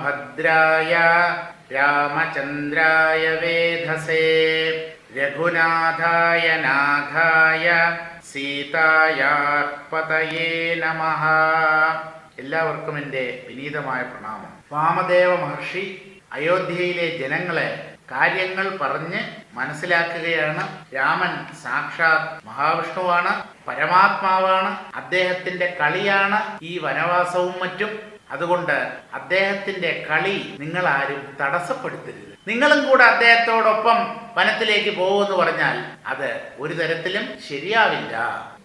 രാമായ രാമഭദ്രായ രാമചന്ദ്രായ വേധസേ രഘുനാഥായ നാഥായ സീതായാർപ്പതയേ നമ. എല്ലാവർക്കും എന്റെ വിനീതമായ പ്രണാമം. വാമദേവ മഹർഷി അയോധ്യയിലെ ജനങ്ങളെ കാര്യങ്ങൾ പറഞ്ഞ് മനസ്സിലാക്കുകയാണ്. രാമൻ സാക്ഷാത് മഹാവിഷ്ണുവാണ് പരമാത്മാവാണ് അദ്ദേഹത്തിന്റെ കളിയാണ് ഈ വനവാസവും മറ്റും അതുകൊണ്ട് അദ്ദേഹത്തിന്റെ കളി നിങ്ങൾ ആരും തടസ്സപ്പെടുത്തരുത്. നിങ്ങളും കൂടെ അദ്ദേഹത്തോടൊപ്പം വനത്തിലേക്ക് പോകുമെന്ന് പറഞ്ഞാൽ അത് ഒരു തരത്തിലും ശരിയാവില്ല.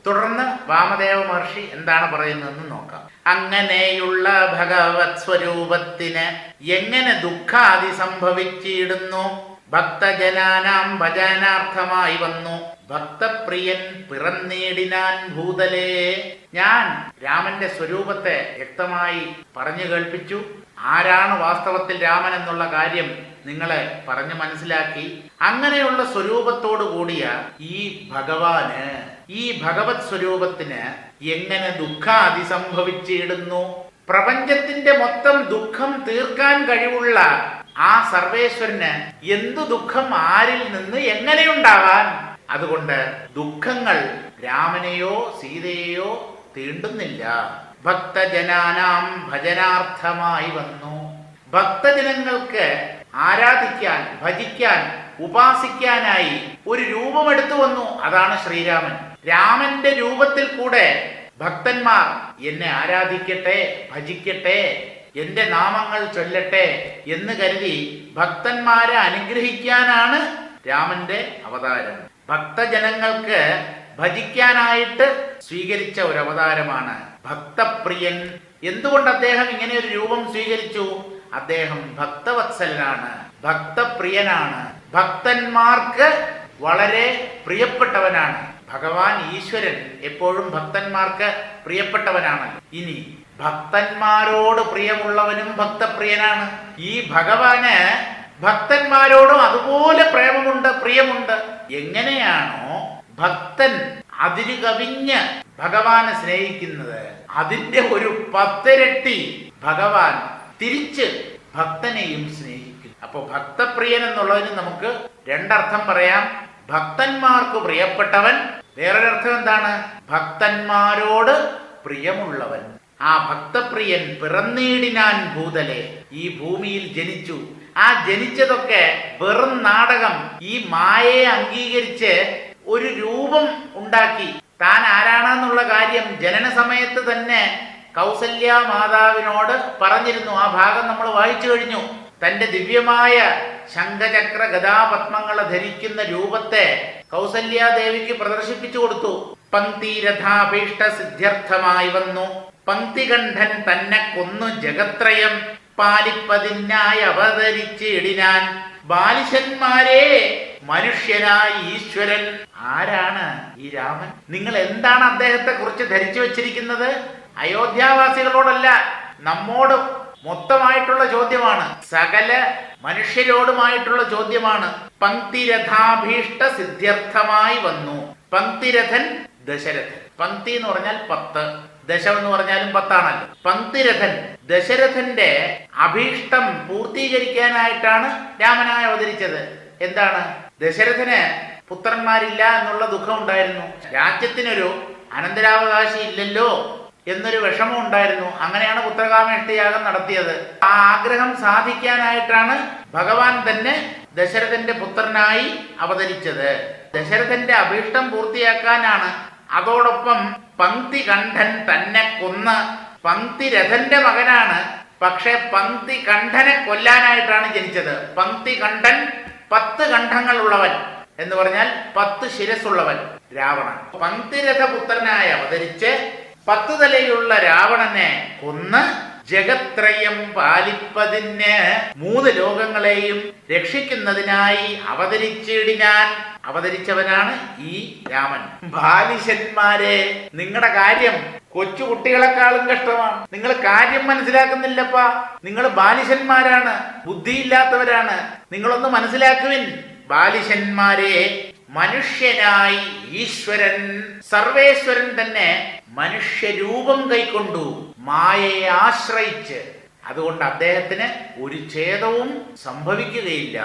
തുടർന്ന് വാമദേവ മഹർഷി എന്താണ് പറയുന്നതെന്ന് നോക്കാം. അങ്ങനെയുള്ള ഭഗവത് സ്വരൂപത്തിന് എങ്ങനെ ദുഃഖാദി സംഭവിച്ചിടുന്നു? ഭക്തജനാനാം ഭജനാർത്ഥമായി വന്നു. ഭക്തപ്രിയൻ പിറന്നേടിനാൻ ഭൂതലേ. ഞാൻ രാമന്റെ സ്വരൂപത്തെ വ്യക്തമായി പറഞ്ഞു കേൾപ്പിച്ചു. ആരാണ് വാസ്തവത്തിൽ രാമൻ എന്നുള്ള കാര്യം നിങ്ങളെ പറഞ്ഞു മനസ്സിലാക്കി. അങ്ങനെയുള്ള സ്വരൂപത്തോടു കൂടിയ ഈ ഭഗവാന് ഈ ഭഗവത് സ്വരൂപത്തിന് എങ്ങനെ ദുഃഖ അതിസംഭവിച്ചിടുന്നു പ്രപഞ്ചത്തിന്റെ മൊത്തം ദുഃഖം തീർക്കാൻ കഴിവുള്ള ആ സർവേശ്വരന് എന്തു ദുഃഖം ആരിൽ നിന്ന് എങ്ങനെയുണ്ടാവാൻ അതുകൊണ്ട് ദുഃഖങ്ങൾ രാമനെയോ സീതയെയോ തീണ്ടുന്നില്ല. ഭക്തജനാനാം ഭജനാർത്ഥമായി വന്നു. ഭക്തജനങ്ങൾക്ക് ആരാധിക്കാൻ ഭജിക്കാൻ ഉപാസിക്കാനായി ഒരു രൂപമെടുത്തു വന്നു. അതാണ് ശ്രീരാമൻ. രാമന്റെ രൂപത്തിൽ കൂടെ ഭക്തന്മാർ എന്നെ ആരാധിക്കട്ടെ ഭജിക്കട്ടെ എന്റെ നാമങ്ങൾ ചൊല്ലട്ടെ എന്ന് കരുതി ഭക്തന്മാരെ അനുഗ്രഹിക്കാനാണ് രാമന്റെ അവതാരം. ഭക്തജനങ്ങൾക്ക് ഭജിക്കാനായിട്ട് സ്വീകരിച്ച ഒരു അവതാരമാണ് ഭക്തപ്രിയൻ. എന്തുകൊണ്ട് അദ്ദേഹം ഇങ്ങനെ ഒരു രൂപം സ്വീകരിച്ചു? അദ്ദേഹം ഭക്തവത്സലനാണ് ഭക്തപ്രിയനാണ്. ഭക്തന്മാർക്ക് വളരെ പ്രിയപ്പെട്ടവനാണ്. ഭഗവാൻ ഈശ്വരൻ എപ്പോഴും ഭക്തന്മാർക്ക് പ്രിയപ്പെട്ടവനാണ് ഇനി ഭക്തന്മാരോട് പ്രിയമുള്ളവനും ഭക്തപ്രിയനാണ്. ഈ ഭഗവാന് ഭക്തന്മാരോടും അതുപോലെ പ്രേമമുണ്ട് പ്രിയമുണ്ട്. എങ്ങനെയാണോ ഭക്തൻ അതിരു കവിഞ്ഞ് ഭഗവാനെ സ്നേഹിക്കുന്നത് അതിന്റെ ഒരു പത്തിരട്ടി ഭഗവാൻ തിരിച്ച് ഭക്തനെയും സ്നേഹിക്കും അപ്പോൾ ഭക്തപ്രിയൻ എന്നുള്ളതിന് നമുക്ക് രണ്ടർത്ഥം പറയാം. ഭക്തന്മാർക്ക് പ്രിയപ്പെട്ടവൻ വേറൊരർത്ഥം എന്താണ്? ഭക്തന്മാരോട് പ്രിയമുള്ളവൻ. ആ ഭക്തപ്രിയൻ പിറന്നീടിനാൻ ഭൂതലെ. ഈ ഭൂമിയിൽ ജനിച്ചു. ആ ജനിച്ചതൊക്കെ വെറും നാടകം. ഈ മായയെ അംഗീകരിച്ച് ഒരു രൂപം ഉണ്ടാക്കി. താൻ ആരാണെന്നുള്ള കാര്യം ജനന സമയത്ത് തന്നെ കൗസല്യ മാതാവിനോട് പറഞ്ഞിരുന്നു. ആ ഭാഗം നമ്മൾ വായിച്ചു കഴിഞ്ഞു. തന്റെ ദിവ്യമായ ശംഖചക്ര ഗതാപത്മങ്ങളെ ധരിക്കുന്ന രൂപത്തെ കൗസല്യാദേവിക്ക് പ്രദർശിപ്പിച്ചു കൊടുത്തു. പങ്ക്തിരഥാഭീഷ്ട സിദ്ധ്യർത്ഥമായി വന്നു. പങ്ക്തികണ്ഠൻ തന്നെ കൊന്നു ജഗത്രയം. പാലിപ്പതിനായി അവതരിച്ചിടിനാൻ ബാലിശന്മാരെ. മനുഷ്യനായി ഈശ്വരൻ. ആരാണ് ഈ രാമൻ? നിങ്ങൾ എന്താണ് അദ്ദേഹത്തെ കുറിച്ച് ധരിച്ചു വെച്ചിരിക്കുന്നത്? അയോധ്യാവാസികളോടല്ല നമ്മോട് മൊത്തമായിട്ടുള്ള ചോദ്യമാണ്. സകല മനുഷ്യരോടുമായിട്ടുള്ള ചോദ്യമാണ്. പങ്ക്തിരഥാഭീഷ്ട സിദ്ധ്യർത്ഥമായി വന്നു. പങ്ക്തിരഥൻ ദശരഥൻ. പങ്ക്തി എന്ന് പറഞ്ഞാൽ പത്ത്. ദശം എന്ന് പറഞ്ഞാലും പത്താണല്ലോ. പന്തിരഥൻ ദശരഥന്റെ അഭീഷ്ടം പൂർത്തീകരിക്കാനായിട്ടാണ് രാമനായി അവതരിച്ചത്. എന്താണ്? ദശരഥന് പുത്രന്മാരില്ല എന്നുള്ള ദുഃഖം ഉണ്ടായിരുന്നു. രാജ്യത്തിനൊരു അനന്തരാവകാശി ഇല്ലല്ലോ എന്നൊരു വിഷമം ഉണ്ടായിരുന്നു. അങ്ങനെയാണ് പുത്രകാമേഷ്ടയാഗം നടത്തിയത്. ആ ആഗ്രഹം സാധിക്കാനായിട്ടാണ് ഭഗവാൻ തന്നെ ദശരഥന്റെ പുത്രനായി അവതരിച്ചത്. ദശരഥന്റെ അഭീഷ്ടം പൂർത്തിയാക്കാനാണ് അതോടൊപ്പം പങ്ക്തി കണ്ഠൻ തന്നെ കൊന്ന് പങ്ക്തി രഥന്റെ മകനാണ്. പക്ഷെ പങ്ക്തി കണ്ഠനെ കൊല്ലാനായിട്ടാണ് ജനിച്ചത്. പങ്ക്തി കണ്ഠൻ പത്ത് കണ്ഠങ്ങൾ ഉള്ളവൻ എന്ന് പറഞ്ഞാൽ പത്ത് ശിരസുള്ളവൻ രാവണൻ. പങ്ക്തിരഥപുത്രനായി അവതരിച്ച് പത്ത് തലയുള്ള രാവണനെ കൊന്ന് ജഗത്രയം പാലിപ്പതിന് മൂന്ന് ലോകങ്ങളെയും രക്ഷിക്കുന്നതിനായി അവതരിച്ചിടിനാൻ അവതരിച്ചവനാണ് ഈ രാമൻ. ബാലിശന്മാരെ നിങ്ങളുടെ കാര്യം കൊച്ചു കുട്ടികളെക്കാളും കഷ്ടമാണ്. നിങ്ങൾ കാര്യം മനസ്സിലാക്കുന്നില്ലപ്പാ. നിങ്ങൾ ബാലിശന്മാരാണ് ബുദ്ധിയില്ലാത്തവരാണ്. നിങ്ങളൊന്ന് മനസ്സിലാക്കുവിൻ. ബാലിശന്മാരെ മനുഷ്യനായി ഈശ്വരൻ സർവേശ്വരൻ തന്നെ മനുഷ്യരൂപം കൈക്കൊണ്ടു മായയെ ആശ്രയിച്ച് അതുകൊണ്ട് അദ്ദേഹത്തിന് ഒരു ഛേദവും സംഭവിക്കുകയില്ല.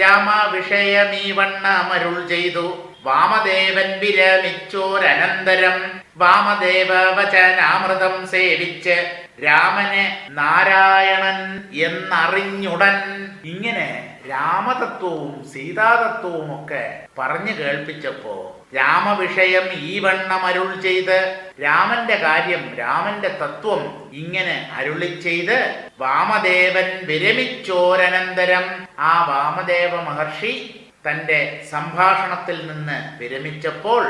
രാമ വിഷയമീ വണ്ണമരുൾ ചെയ്തു. വാമദേവൻ വിരമിച്ചോരനന്തരം. വാമദേവ വചനാമൃതം സേവിച്ച് രാമനെ നാരായണൻ എന്നറിഞ്ഞുടൻ. ഇങ്ങനെ രാമതത്വവും സീതാതത്വവും ഒക്കെ പറഞ്ഞു കേൾപ്പിച്ചപ്പോ രാമവിഷയം ഈ വണ്ണം അരുൾ ചെയ്ത് രാമന്റെ കാര്യം രാമന്റെ തത്വം ഇങ്ങനെ അരുളി ചെയ്ത് വാമദേവൻ വിരമിച്ചോരനന്തരം ആ വാമദേവ മഹർഷി തന്റെ സംഭാഷണത്തിൽ നിന്ന് വിരമിച്ചപ്പോൾ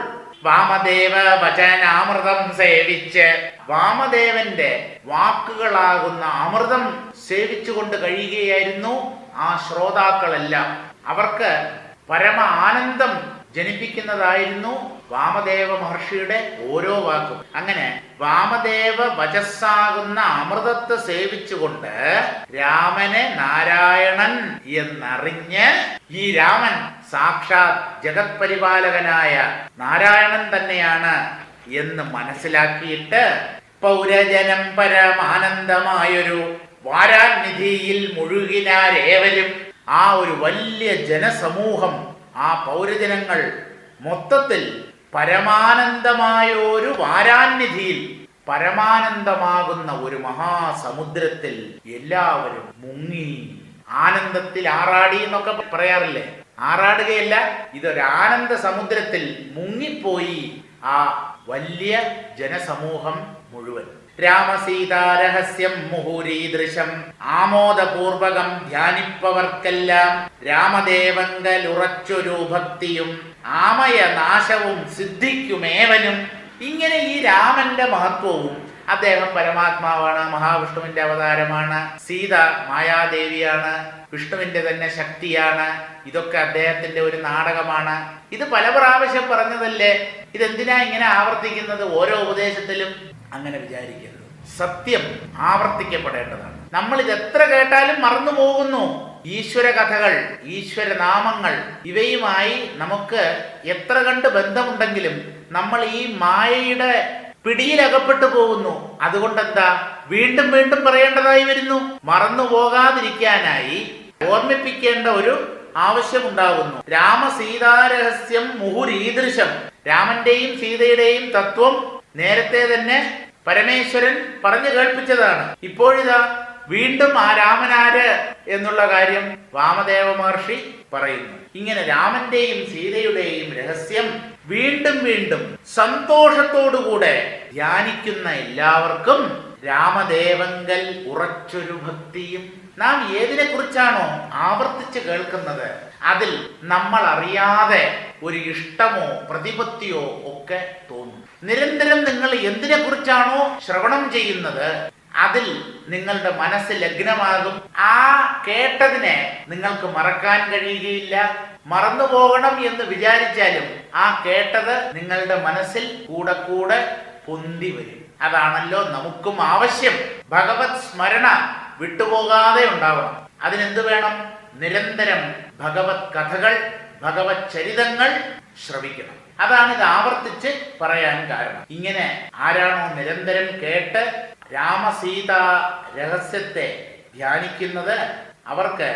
വാമദേവ വചനാമൃതം സേവിച്ച് വാമദേവന്റെ വാക്കുകളാകുന്ന അമൃതം സേവിച്ചുകൊണ്ട് കഴിയുകയായിരുന്നു ആ ശ്രോതാക്കളെല്ലാം. അവർക്ക് പരമ ആനന്ദം ജനിപ്പിക്കുന്നതായിരുന്നു വാമദേവ മഹർഷിയുടെ ഓരോ വാക്കും. അങ്ങനെ വാമദേവ വചസ്സാകുന്ന അമൃതത്തെ സേവിച്ചുകൊണ്ട് രാമനെ നാരായണൻ എന്നറിഞ്ഞ് ഈ രാമൻ സാക്ഷാത് ജഗത് പരിപാലകനായ നാരായണൻ തന്നെയാണ് എന്ന് മനസ്സിലാക്കിയിട്ട് പൗരജനം പരമാനന്ദമായൊരു വാരാനിധിയിൽ മുഴുകിനാരേവരും ആ ഒരു വലിയ ജനസമൂഹം ആ പൗരജനങ്ങൾ മൊത്തത്തിൽ പരമാനന്ദമായ ഒരു വാരാന്നിധിയിൽ പരമാനന്ദമാകുന്ന ഒരു മഹാസമുദ്രത്തിൽ എല്ലാവരും മുങ്ങി ആനന്ദത്തിൽ ആറാടി എന്നൊക്കെ പറയാറില്ലേ? ആറാടുകയല്ല ഇതൊരു ആനന്ദ സമുദ്രത്തിൽ മുങ്ങിപ്പോയി ആ വലിയ ജനസമൂഹം മുഴുവൻ. രാമസീതാരഹസ്യം മുഹുരീദൃശം. ആമോദപൂർവകം ധ്യാനിപ്പവർക്കെല്ലാം രാമദേവങ്കലുറച്ചൊരു ഭക്തിയും ആമയ നാശവും സിദ്ധിക്കുമേവനും. ഇങ്ങനെ ഈ രാമന്റെ മഹത്വവും അദ്ദേഹം പരമാത്മാവാണ് മഹാവിഷ്ണുവിന്റെ അവതാരമാണ് സീത മായാദേവിയാണ് വിഷ്ണുവിന്റെ തന്നെ ശക്തിയാണ് ഇതൊക്കെ അദ്ദേഹത്തിന്റെ ഒരു നാടകമാണ്. ഇത് പല പ്രാവശ്യം പറഞ്ഞതല്ലേ? ഇതെന്തിനാ ഇങ്ങനെ ആവർത്തിക്കുന്നത്? ഓരോ ഉപദേശത്തിലും അങ്ങനെ വിചാരിക്കരുത്. സത്യം ആവർത്തിക്കപ്പെടേണ്ടതാണ്. നമ്മൾ ഇത് എത്ര കേട്ടാലും മറന്നു പോകുന്നു. ഈശ്വര കഥകൾ ഈശ്വര നാമങ്ങൾ ഇവയുമായി നമുക്ക് എത്ര കണ്ട് ബന്ധമുണ്ടെങ്കിലും നമ്മൾ ഈ മായയുടെ പിടിയിലകപ്പെട്ടു പോകുന്നു. അതുകൊണ്ട് എന്താ വീണ്ടും വീണ്ടും പറയേണ്ടതായി വരുന്നു. മറന്നു പോകാതിരിക്കാനായി ഓർമ്മിപ്പിക്കേണ്ട ഒരു ആവശ്യമുണ്ടാകുന്നു രാമസീതാരഹസ്യം മുഹുരീദൃശം. രാമന്റെയും സീതയുടെയും തത്വം നേരത്തെ തന്നെ പരമേശ്വരൻ പറഞ്ഞു കേൾപ്പിച്ചതാണ്. ഇപ്പോഴിതാ വീണ്ടും ആ രാമനാര് എന്നുള്ള കാര്യം വാമദേവ മഹർഷി പറയുന്നു. ഇങ്ങനെ രാമന്റെയും സീതയുടെയും രഹസ്യം വീണ്ടും വീണ്ടും സന്തോഷത്തോടുകൂടെ ധ്യാനിക്കുന്ന എല്ലാവർക്കും രാമദേവങ്കൽ ഉറച്ചൊരു ഭക്തിയും നാം ഏതിനെ കുറിച്ചാണോ ആവർത്തിച്ച് കേൾക്കുന്നത്? അതിൽ നമ്മൾ അറിയാതെ ഒരു ഇഷ്ടമോ പ്രതിപത്തിയോ ഒക്കെ തോന്നും. നിരന്തരം നിങ്ങൾ എന്തിനെ കുറിച്ചാണോ ശ്രവണം ചെയ്യുന്നത് അതിൽ നിങ്ങളുടെ മനസ്സ് ലഗ്നമാകും. ആ കേട്ടതിനെ നിങ്ങൾക്ക് മറക്കാൻ കഴിയുകയില്ല. മറന്നു പോകണം എന്ന് വിചാരിച്ചാലും ആ കേട്ടത് നിങ്ങളുടെ മനസ്സിൽ കൂടെ കൂടെ പൊന്തി വരും. അതാണല്ലോ നമുക്കും ആവശ്യം. ഭഗവത് സ്മരണ വിട്ടുപോകാതെ ഉണ്ടാവണം. അതിനെന്ത് വേണം? നിരന്തരം ഭഗവത് കഥകൾ ഭഗവത് ചരിതങ്ങൾ ശ്രവിക്കണം. അതാണ് ഇത് ആവർത്തിച്ച് പറയാൻ കാരണം. ഇങ്ങനെ ആരാണോ നിരന്തരം കേട്ട് രാമസീത രഹസ്യത്തെ ധ്യാനിക്കുന്നത് അവർക്ക്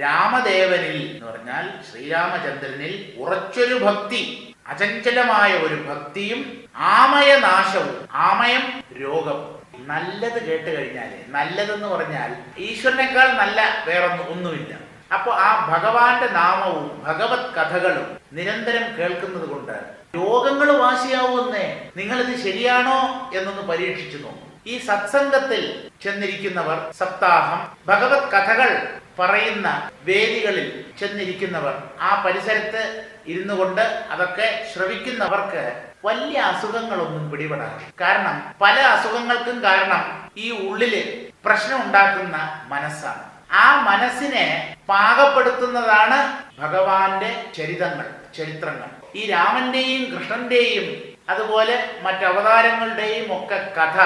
രാമദേവനിൽ എന്ന് പറഞ്ഞാൽ ശ്രീരാമചന്ദ്രനിൽ ഉറച്ചൊരു ഭക്തി അചഞ്ചലമായ ഒരു ഭക്തിയും ആമയനാശവും ആമയം രോഗം നല്ലത് കേട്ട് കഴിഞ്ഞാൽ നല്ലതെന്ന് പറഞ്ഞാൽ ഈശ്വരനേക്കാൾ നല്ല വേറൊന്നും ഒന്നുമില്ല. അപ്പൊ ആ ഭഗവാന്റെ നാമവും ഭഗവത് കഥകളും നിരന്തരം കേൾക്കുന്നത് കൊണ്ട് രോഗങ്ങൾ വാശിയാവുമെന്നേ നിങ്ങളിത് ശരിയാണോ എന്നൊന്ന് പരീക്ഷിച്ചു നോക്കും. ഈ സത്സംഗത്തിൽ ചെന്നിരിക്കുന്നവർ സപ്താഹം ഭഗവത് കഥകൾ പറയുന്ന വേദികളിൽ ചെന്നിരിക്കുന്നവർ ആ പരിസരത്ത് ഇരുന്നു കൊണ്ട് അതൊക്കെ ശ്രവിക്കുന്നവർക്ക് വലിയ അസുഖങ്ങളൊന്നും പിടിപെടാം കാരണം പല അസുഖങ്ങൾക്കും കാരണം ഈ ഉള്ളിൽ പ്രശ്നം ഉണ്ടാക്കുന്ന മനസ്സാണ്. ആ മനസ്സിനെ പാകപ്പെടുത്തുന്നതാണ് ഭഗവാന്റെ ചരിതങ്ങൾ ചരിത്രങ്ങൾ. ഈ രാമന്റെയും കൃഷ്ണന്റെയും അതുപോലെ മറ്റവതാരങ്ങളുടെയും ഒക്കെ കഥ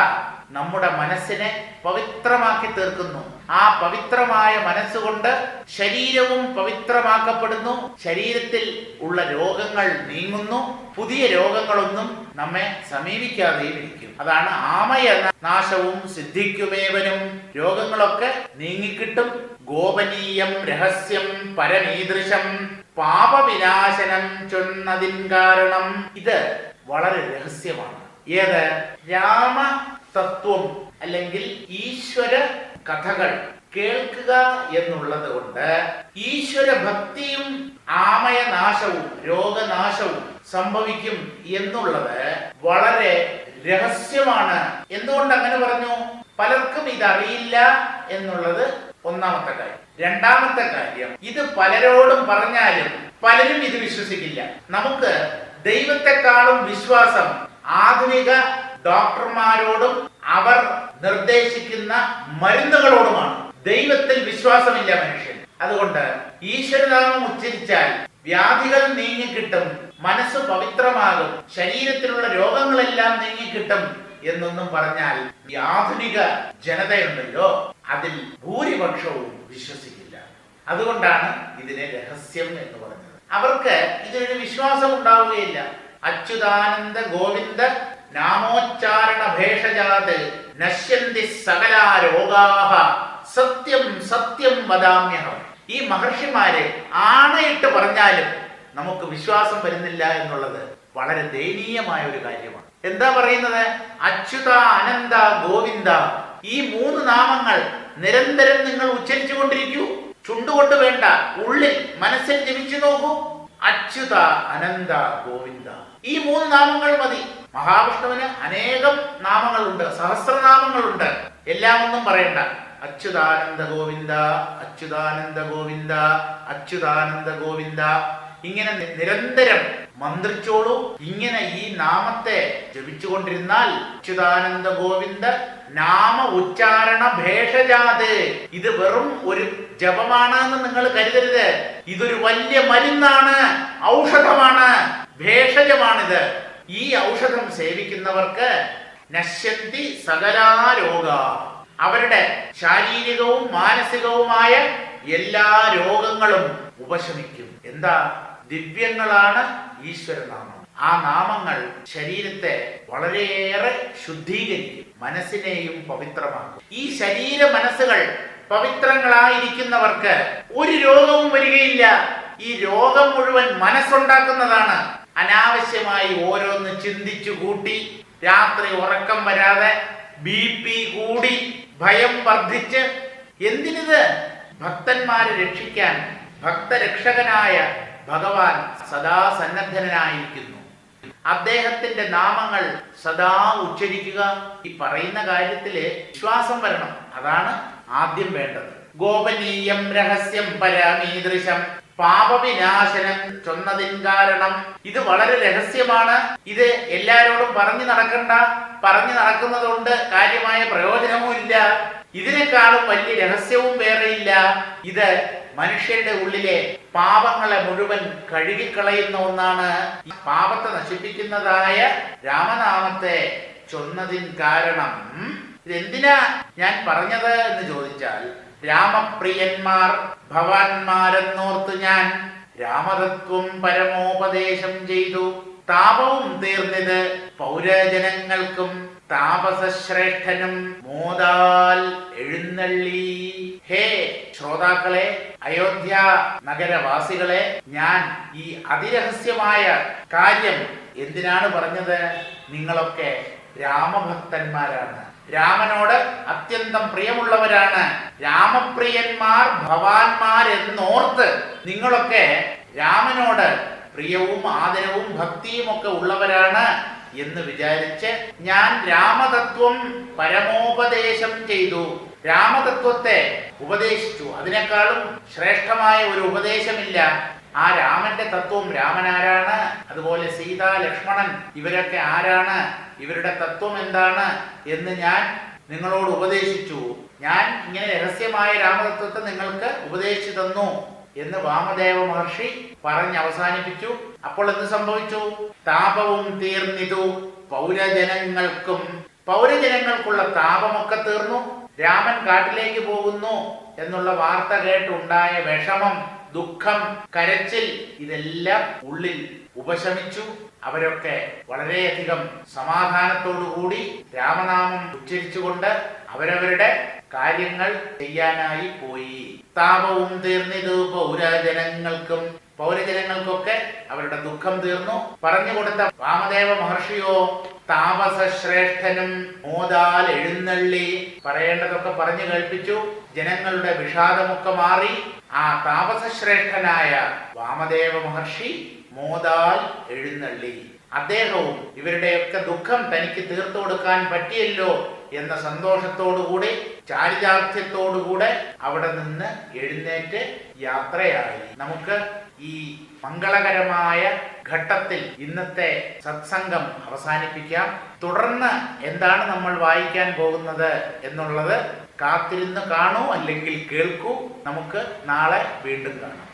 നമ്മുടെ മനസ്സിനെ പവിത്രമാക്കി തീർക്കുന്നു. ആ പവിത്രമായ മനസ്സുകൊണ്ട് ശരീരവും പവിത്രമാക്കപ്പെടുന്നു. ശരീരത്തിൽ ഉള്ള രോഗങ്ങൾ നീങ്ങുന്നു. പുതിയ രോഗങ്ങളൊന്നും നമ്മെ സമീപിക്കാതെയും ഇരിക്കും. അതാണ് ആമയ നാശവും സിദ്ധിക്കുമേവനും. രോഗങ്ങളൊക്കെ നീങ്ങിക്കിട്ടും. ഗോപനീയം രഹസ്യം പരമീദൃശം പാപവിനാശനം ചൊന്നതിൻ കാരണം ഇത് വളരെ രഹസ്യമാണ്. ഏത്? രാമ തത്വം അല്ലെങ്കിൽ ഈശ്വര കഥകൾ. കേൾക്കുക എന്നുള്ളത് കൊണ്ട് ഈശ്വര ഭക്തിയും ആമയനാശവും രോഗനാശവും സംഭവിക്കും എന്നുള്ളത് വളരെ രഹസ്യമാണ്. എന്തുകൊണ്ട് അങ്ങനെ പറഞ്ഞു? പലർക്കും ഇതറിയില്ല എന്നുള്ളത് ഒന്നാമത്തെ കാര്യം. രണ്ടാമത്തെ കാര്യം ഇത് പലരോടും പറഞ്ഞാലും പലരും ഇത് വിശ്വസിക്കില്ല. നമുക്ക് ദൈവത്തെക്കാളും വിശ്വാസം ആധുനിക ഡോക്ടർമാരോടും അവർ നിർദ്ദേശിക്കുന്ന മരുന്നുകളോടുമാണ്. ദൈവത്തിൽ വിശ്വാസമില്ല മനുഷ്യൻ. അതുകൊണ്ട് ഈശ്വരനാമം ഉച്ചരിച്ചാൽ വ്യാധികൾ നീങ്ങിക്കിട്ടും മനസ്സ് പവിത്രമാകും ശരീരത്തിലുള്ള രോഗങ്ങളെല്ലാം നീങ്ങിക്കിട്ടും എന്നൊന്നും പറഞ്ഞാൽ ആധുനിക ജനതയുണ്ടല്ലോ. അതിൽ ഭൂരിപക്ഷവും വിശ്വസിക്കില്ല. അതുകൊണ്ടാണ് ഇതിനെ രഹസ്യം എന്ന് പറഞ്ഞത്. അവർക്ക് ഇതിനൊരു വിശ്വാസം ഉണ്ടാവുകയില്ല. അച്യുതാനന്ദ ഗോവിന്ദ നാമോച്ചാരണ ഭേഷജാത് നശ്യന്തി സകലാ രോഗാഹ. സത്യം സത്യം വദാമ്യഹം. ഈ മഹർഷിമാരെ ആണയിട്ട് പറഞ്ഞാലും നമുക്ക് വിശ്വാസം വരുന്നില്ല എന്നുള്ളത് വളരെ ദയനീയമായ ഒരു കാര്യമാണ്. എന്താ പറയുന്നത്? അച്യുത അനന്ത ഗോവിന്ദ ഈ മൂന്ന് നാമങ്ങൾ നിരന്തരം നിങ്ങൾ ഉച്ചരിച്ചു കൊണ്ടിരിക്കൂ ചുണ്ടുകൊണ്ട് വേണ്ട ഉള്ളിൽ മനസ്സിൽ ജപിച്ചു നോക്കൂ. അച്യുത അനന്ത ഗോവിന്ദ. ഈ മൂന്ന് നാമങ്ങൾ മതി. മഹാവിഷ്ണുവിന് അനേകം നാമങ്ങളുണ്ട്. സഹസ്രനാമങ്ങളുണ്ട്. എല്ലാം ഒന്നും പറയണ്ട. അച്യുതാനന്ദ ഗോവിന്ദ അച്യുതാനന്ദ ഗോവിന്ദ അച്യുതാനന്ദ ഗോവിന്ദ. ഇങ്ങനെ നിരന്തരം മന്ത്രിച്ചോളൂ. ഇങ്ങനെ ഈ നാമത്തെ ജപിച്ചുകൊണ്ടിരുന്നാൽ അച്യുതാനന്ദ ഗോവിന്ദ നാമ ഉച്ചാരണ ഭേഷജാത്. ഇത് വെറും ഒരു ജപമാണ് എന്ന് നിങ്ങൾ കരുതരുത്. ഇതൊരു വലിയ മരുന്നാണ്. ഔഷധമാണ്. ഭേഷജമാണിത് ഈ ഔഷധം സേവിക്കുന്നവർക്ക് നശ്യന്തി സകലാരോഗ. അവരുടെ ശാരീരികവും മാനസികവുമായ എല്ലാ രോഗങ്ങളും ഉപശമിക്കും. എന്താ? ദിവ്യങ്ങളാണ് ഈശ്വരനാമം. ആ നാമങ്ങൾ ശരീരത്തെ വളരെയേറെ ശുദ്ധീകരിക്കും മനസ്സിനെയും പവിത്രമാക്കും. ഈ ശരീര മനസ്സുകൾ പവിത്രങ്ങളായിരിക്കുന്നവർക്ക് ഒരു രോഗവും വരികയില്ല ഈ രോഗം മുഴുവൻ മനസ്സുണ്ടാക്കുന്നതാണ് അനാവശ്യമായി ഓരോന്ന് ചിന്തിച്ചു കൂട്ടി രാത്രി ഉറക്കം വരാതെ ബി പി കൂടി ഭയം വർദ്ധിച്ച് എന്തിനിത്? ഭക്തന്മാരെ രക്ഷിക്കാൻ ഭക്തരക്ഷകനായ ഭഗവാൻ സദാ സന്നദ്ധനായിരിക്കുന്നു. അദ്ദേഹത്തിന്റെ നാമങ്ങൾ സദാ ഉച്ചരിക്കുക ഈ പറയുന്ന കാര്യത്തിൽ വിശ്വാസം വരണം. അതാണ് ആദ്യം വേണ്ടത്. ഗോപനീയം രഹസ്യം പരമീദൃശം. പാപവിനാശനം ചൊന്നതിൻ കാരണം. ഇത് വളരെ രഹസ്യമാണ്. ഇത് എല്ലാരോടും പറഞ്ഞു നടക്കണ്ട പറഞ്ഞു നടക്കുന്നതുകൊണ്ട് കാര്യമായ പ്രയോജനവും ഇല്ല. ഇതിനേക്കാളും വലിയ രഹസ്യവും വേറെയില്ല. ഇത് മനുഷ്യരുടെ ഉള്ളിലെ പാപങ്ങളെ മുഴുവൻ കഴുകിക്കളയുന്ന ഒന്നാണ്. പാപത്തെ നശിപ്പിക്കുന്നതായ രാമനാമത്തെ ചൊന്നതിൻ കാരണം. ഇതെന്തിനാ ഞാൻ പറഞ്ഞത് എന്ന് ചോദിച്ചാൽ രാമപ്രിയന്മാർ ഭവാന്മാരെന്നോർത്ത് ഞാൻ രാമതത്വം പരമോപദേശം ചെയ്തു. താപവും തീർന്നത് പൗരജനങ്ങൾക്കും താപസശ്രേഷ്ഠനും മോദാൽ എഴുന്നള്ളി. ഹേ ശ്രോതാക്കളെ അയോധ്യ നഗരവാസികളെ ഞാൻ ഈ അതിരഹസ്യമായ കാര്യം എന്തിനാണ് പറഞ്ഞത്? നിങ്ങളൊക്കെ രാമഭക്തന്മാരാണ്. രാമനോട് അത്യന്തം പ്രിയമുള്ളവരാണ്. രാമപ്രിയന്മാർ ഭവാന്മാർ എന്നോർത്ത് നിങ്ങളൊക്കെ രാമനോട് പ്രിയവും ആദരവും ഭക്തിയും ഒക്കെ ഉള്ളവരാണ് എന്ന് വിചാരിച്ച് ഞാൻ രാമതത്വം പരമോപദേശം ചെയ്തു. രാമതത്വത്തെ ഉപദേശിച്ചു. അതിനേക്കാളും ശ്രേഷ്ഠമായ ഒരു ഉപദേശമില്ല. ആ രാമന്റെ തത്വം രാമൻ ആരാണ് അതുപോലെ സീത ലക്ഷ്മണൻ ഇവരൊക്കെ ആരാണ്? ഇവരുടെ തത്വം എന്താണ്? എന്ന് ഞാൻ നിങ്ങളോട് ഉപദേശിച്ചു. ഞാൻ ഇങ്ങനെ രഹസ്യമായ രാമതത്വത്തെ നിങ്ങൾക്ക് ഉപദേശിച്ചു തന്നു എന്ന് വാമദേവ മഹർഷി പറഞ്ഞ് അവസാനിപ്പിച്ചു. അപ്പോൾ എന്ത് സംഭവിച്ചു? താപവും തീർന്നിതു. പൗരജനങ്ങൾക്കും പൗരജനങ്ങൾക്കുള്ള താപമൊക്കെ തീർന്നു. രാമൻ കാട്ടിലേക്ക് പോകുന്നു എന്നുള്ള വാർത്ത കേട്ടുണ്ടായ വിഷമം ദുഃഖം കരച്ചിൽ ഇതെല്ലാം ഉള്ളിൽ ഉപശമിച്ചു. അവരൊക്കെ വളരെയധികം സമാധാനത്തോടുകൂടി രാമനാമം ഉച്ചരിച്ചുകൊണ്ട് അവരവരുടെ കാര്യങ്ങൾ ചെയ്യാനായി പോയി. താപവും തീർന്നിതു പൗരജനങ്ങൾക്കും. പൗരജനങ്ങൾക്കൊക്കെ അവരുടെ ദുഃഖം തീർന്നു. പറഞ്ഞു കൊടുത്ത വാമദേവ മഹർഷിയോ താപസ ശ്രേഷ്ഠനും മോദാൽ എഴുന്നള്ളി പറയേണ്ടതൊക്കെ പറഞ്ഞു കേൾപ്പിച്ചു. ജനങ്ങളുടെ വിഷാദമൊക്കെ മാറി. ആ താപസശ്രേഷ്ഠനായ വാമദേവ മഹർഷി മോദാൽ എഴുന്നള്ളി. അദ്ദേഹവും ഇവരുടെയൊക്കെ ദുഃഖം തനിക്ക് തീർത്തു കൊടുക്കാൻ പറ്റിയല്ലോ എന്ന സന്തോഷത്തോടുകൂടി ചാരിതാർത്ഥ്യത്തോടുകൂടെ അവിടെ നിന്ന് എഴുന്നേറ്റ് യാത്രയായി. നമുക്ക് ഈ മംഗളകരമായ ഘട്ടത്തിൽ ഇന്നത്തെ സത്സംഗം അവസാനിപ്പിക്കാം. തുടർന്ന് എന്താണ് നമ്മൾ വായിക്കാൻ പോകുന്നത് എന്നുള്ളത് കാത്തിരുന്ന് കാണൂ അല്ലെങ്കിൽ കേൾക്കൂ. നമുക്ക് നാളെ വീണ്ടും കാണാം.